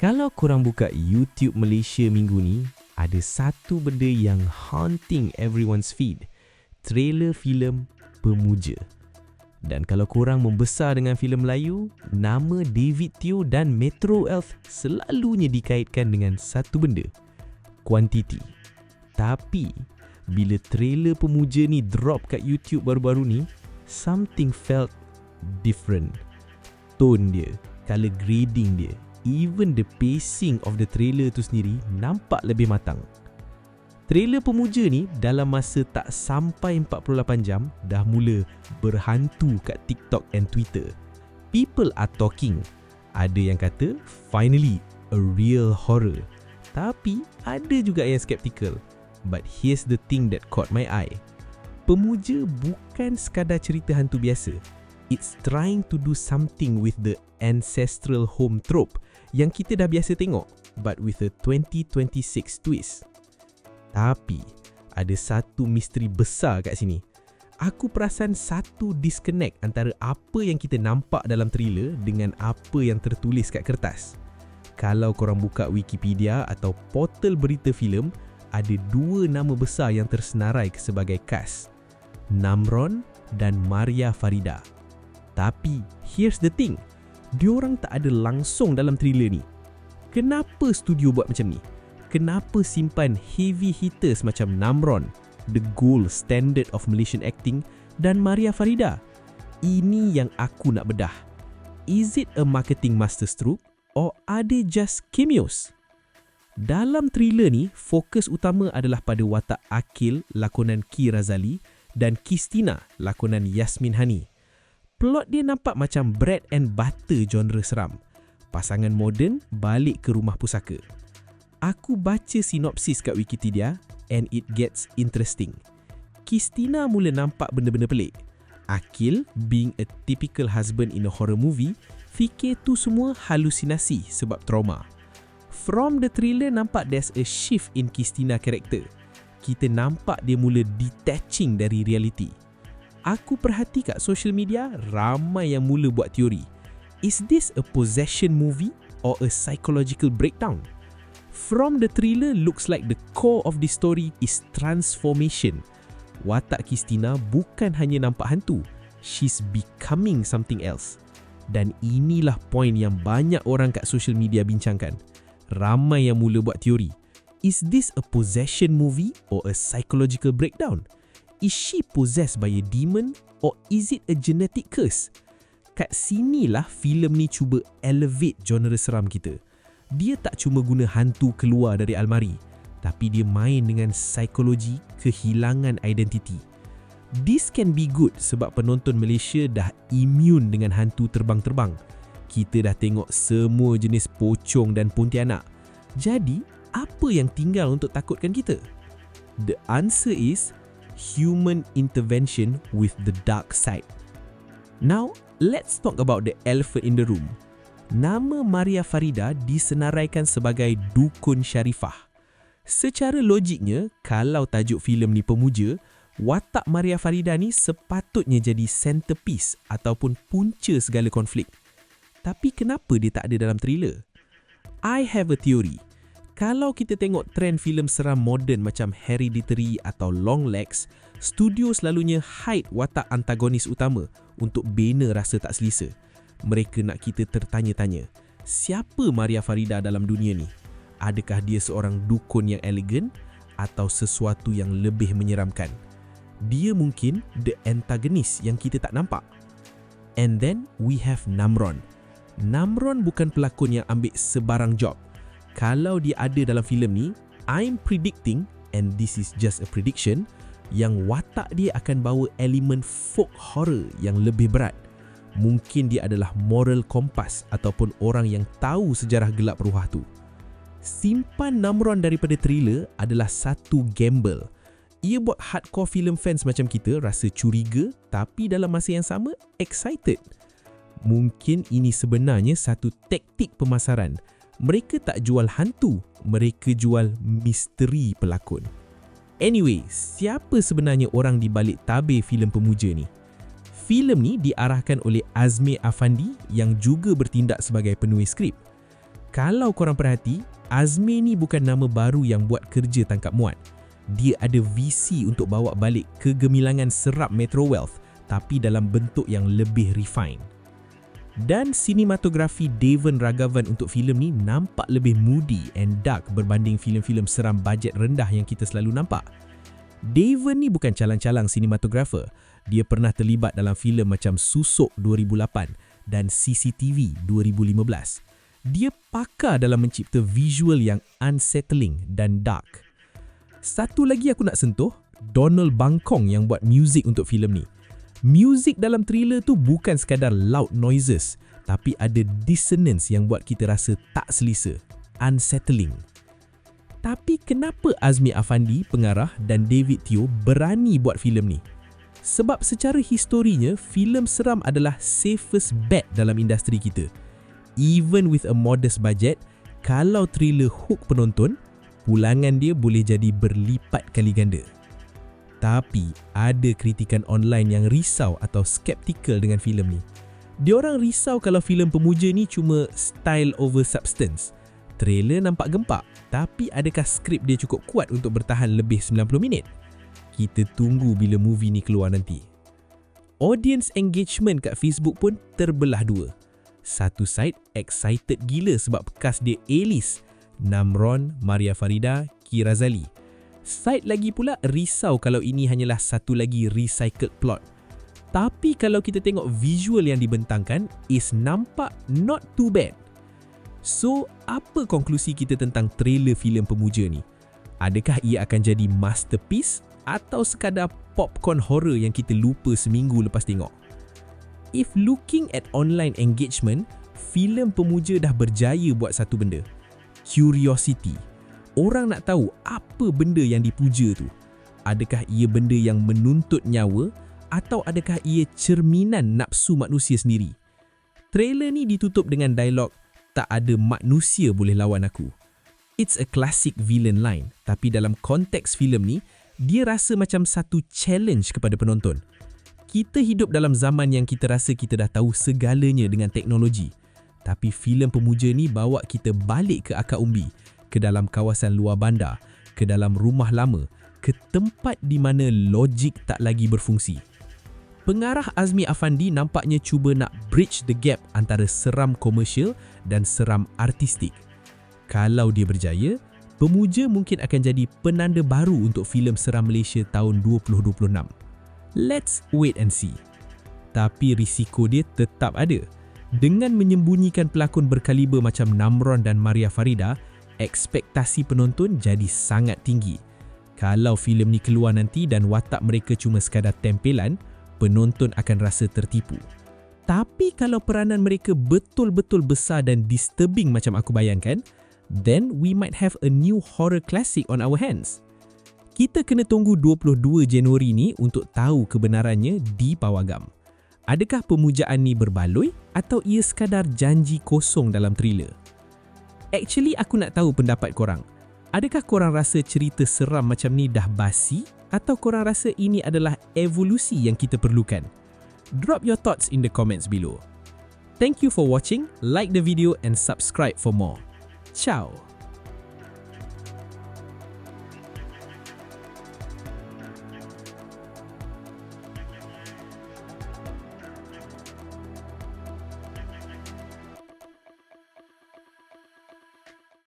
Kalau korang buka YouTube Malaysia minggu ni, ada satu benda yang haunting everyone's feed. Trailer filem Pemuja. Dan kalau korang membesar dengan filem Melayu, nama David Teo dan Metro Elf selalunya dikaitkan dengan satu benda. Kuantiti. Tapi, bila trailer Pemuja ni drop kat YouTube baru-baru ni, something felt different. Tone dia, color grading dia, even the pacing of the trailer tu sendiri nampak lebih matang. Trailer pemuja ni dalam masa tak sampai 48 jam dah mula berhantu kat TikTok and Twitter. People are talking. Ada yang kata finally a real horror. Tapi ada juga yang skeptical. But here's the thing that caught my eye. Pemuja bukan sekadar cerita hantu biasa. It's trying to do something with the ancestral home trope yang kita dah biasa tengok but with a 2026 twist. Tapi ada satu misteri besar kat sini. Aku perasan satu disconnect antara apa yang kita nampak dalam trailer dengan apa yang tertulis kat kertas. Kalau korang buka Wikipedia atau portal berita filem, ada dua nama besar yang tersenarai sebagai cast. Namron dan Maria Farida. Tapi here's the thing diorang tak ada langsung dalam thriller ni. Kenapa studio buat macam ni? Kenapa simpan heavy hitters macam Namron, the gold standard of Malaysian acting dan Maria Farida? Ini yang aku nak bedah. Is it a marketing masterstroke or are they just cameos? Dalam thriller ni, fokus utama adalah pada watak Akil lakonan Ki Razali dan Kistina lakonan Yasmin Hani plot dia nampak macam bread and butter genre seram. Pasangan moden balik ke rumah pusaka. Aku baca sinopsis kat Wikipedia and it gets interesting. Kistina mula nampak benda-benda pelik. Akil, being a typical husband in a horror movie, fikir tu semua halusinasi sebab trauma. From the thriller nampak there's a shift in Kistina character. Kita nampak dia mula detaching dari reality aku perhati kat social media ramai yang mula buat teori. Is this a possession movie or a psychological breakdown? From the thriller looks like the core of the story is transformation. Watak Kistina bukan hanya nampak hantu, she's becoming something else. Dan inilah poin yang banyak orang kat social media bincangkan. Ramai yang mula buat teori. Is this a possession movie or a psychological breakdown? Is she possessed by a demon or is it a genetic curse? Kat sinilah filem ni cuba elevate genre seram kita. Dia tak cuma guna hantu keluar dari almari, tapi dia main dengan psikologi kehilangan identiti. This can be good sebab penonton Malaysia dah immune dengan hantu terbang-terbang. Kita dah tengok semua jenis pocong dan pontianak. Jadi, apa yang tinggal untuk takutkan kita? The answer is human intervention with the dark side. Now, let's talk about the elephant in the room. Nama Maria Farida disenaraikan sebagai Dukun Sharifah. Secara logiknya, kalau tajuk filem ni pemuja, watak Maria Farida ni sepatutnya jadi centerpiece ataupun punca segala konflik. Tapi kenapa dia tak ada dalam thriller? I have a theory kalau kita tengok trend filem seram moden macam Hereditary atau Long Legs, studio selalunya hide watak antagonis utama untuk bina rasa tak selesa. Mereka nak kita tertanya-tanya, siapa Maria Farida dalam dunia ni? Adakah dia seorang dukun yang elegan atau sesuatu yang lebih menyeramkan? Dia mungkin the antagonis yang kita tak nampak. And then we have Namron. Namron bukan pelakon yang ambil sebarang job kalau dia ada dalam filem ni, I'm predicting and this is just a prediction yang watak dia akan bawa elemen folk horror yang lebih berat. Mungkin dia adalah moral kompas ataupun orang yang tahu sejarah gelap ruah tu. Simpan Namron daripada thriller adalah satu gamble. Ia buat hardcore film fans macam kita rasa curiga tapi dalam masa yang sama excited. Mungkin ini sebenarnya satu taktik pemasaran mereka tak jual hantu, mereka jual misteri pelakon. Anyway, siapa sebenarnya orang di balik tabir filem pemuja ni? Filem ni diarahkan oleh Azmi Afandi yang juga bertindak sebagai penulis skrip. Kalau korang perhati, Azmi ni bukan nama baru yang buat kerja tangkap muat. Dia ada visi untuk bawa balik kegemilangan serap Metro Wealth tapi dalam bentuk yang lebih refine. Dan sinematografi Devon Ragavan untuk filem ni nampak lebih moody and dark berbanding filem-filem seram bajet rendah yang kita selalu nampak. Devon ni bukan calang-calang sinematografer. Dia pernah terlibat dalam filem macam Susuk 2008 dan CCTV 2015 dia pakar dalam mencipta visual yang unsettling dan dark. Satu lagi aku nak sentuh, Donald Bangkong yang buat muzik untuk filem ni. Muzik dalam thriller tu bukan sekadar loud noises, tapi ada dissonance yang buat kita rasa tak selesa, unsettling. Tapi kenapa Azmi Afandi, pengarah dan David Teo berani buat filem ni? Sebab secara historinya, filem seram adalah safest bet dalam industri kita even with a modest budget, kalau thriller hook penonton, pulangan dia boleh jadi berlipat kali ganda. Tapi ada kritikan online yang risau atau skeptical dengan filem ni. Diorang risau kalau filem pemuja ni cuma style over substance. Trailer nampak gempak, tapi adakah skrip dia cukup kuat untuk bertahan lebih 90 minit? Kita tunggu bila movie ni keluar nanti. Audience engagement kat Facebook pun terbelah dua. Satu side excited gila sebab bekas dia A-list. Namron, Maria Farida, Kirazali. Side lagi pula risau kalau ini hanyalah satu lagi recycled plot. Tapi kalau kita tengok visual yang dibentangkan, is nampak not too bad. So, apa konklusi kita tentang trailer filem pemuja ni? Adakah ia akan jadi masterpiece atau sekadar popcorn horror yang kita lupa seminggu lepas tengok? if looking at online engagement, filem pemuja dah berjaya buat satu benda. Curiosity. Orang nak tahu apa benda yang dipuja tu. Adakah ia benda yang menuntut nyawa atau adakah ia cerminan nafsu manusia sendiri? Trailer ni ditutup dengan dialog tak ada manusia boleh lawan aku. It's a classic villain line tapi dalam konteks filem ni dia rasa macam satu challenge kepada penonton kita hidup dalam zaman yang kita rasa kita dah tahu segalanya dengan teknologi. Tapi filem pemuja ni bawa kita balik ke akar umbi, ke dalam kawasan luar bandar, ke dalam rumah lama, ke tempat di mana logik tak lagi berfungsi. Pengarah Azmi Afandi nampaknya cuba nak bridge the gap antara seram komersial dan seram artistik. Kalau dia berjaya, Pemuja mungkin akan jadi penanda baru untuk filem seram Malaysia tahun 2026. Let's wait and see. Tapi risiko dia tetap ada. Dengan menyembunyikan pelakon berkaliber macam Namron dan Maria Farida, ekspektasi penonton jadi sangat tinggi. Kalau filem ni keluar nanti dan watak mereka cuma sekadar tempelan, penonton akan rasa tertipu. Tapi kalau peranan mereka betul-betul besar dan disturbing macam aku bayangkan, then we might have a new horror classic on our hands kita kena tunggu 22 Januari ni untuk tahu kebenarannya di Pawagam. Adakah pemujaan ni berbaloi atau ia sekadar janji kosong dalam thriller? Actually aku nak tahu pendapat korang. Adakah korang rasa cerita seram macam ni dah basi atau korang rasa ini adalah evolusi yang kita perlukan? Drop your thoughts in the comments below. Thank you for watching, like the video and subscribe for more. Ciao!